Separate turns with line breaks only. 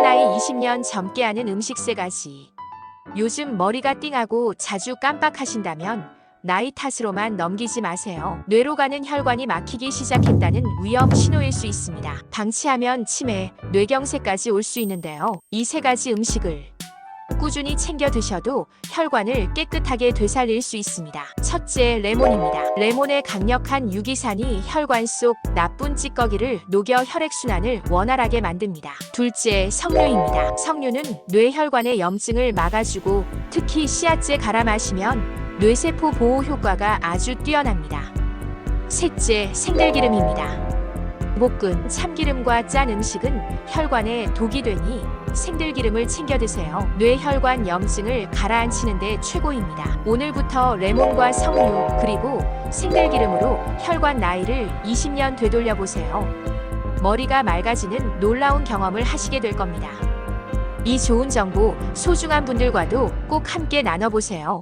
혈관 나이 20년 젊게 하는 음식 세 가지. 요즘 머리가 띵하고 자주 깜빡하신다면 나이 탓으로만 넘기지 마세요. 뇌로 가는 혈관이 막히기 시작했다는 위험 신호일 수 있습니다. 방치하면 치매, 뇌경색까지 올 수 있는데요. 이 세 가지 음식을 꾸준히 챙겨 드셔도 혈관을 깨끗하게 되살릴 수 있습니다. 첫째, 레몬입니다. 레몬의 강력한 유기산이 혈관 속 나쁜 찌꺼기를 녹여 혈액순환을 원활하게 만듭니다. 둘째, 석류입니다. 석류는 뇌혈관의 염증을 막아주고 특히 씨앗제 갈아 마시면 뇌세포 보호 효과가 아주 뛰어납니다. 셋째, 생들기름입니다. 볶은 참기름과 짠 음식은 혈관에 독이 되니 생들기름을 챙겨 드세요. 뇌혈관 염증을 가라앉히는데 최고입니다. 오늘부터 레몬과 석류 그리고 생들기름으로 혈관 나이를 20년 되돌려 보세요. 머리가 맑아지는 놀라운 경험을 하시게 될 겁니다. 이 좋은 정보 소중한 분들과도 꼭 함께 나눠보세요.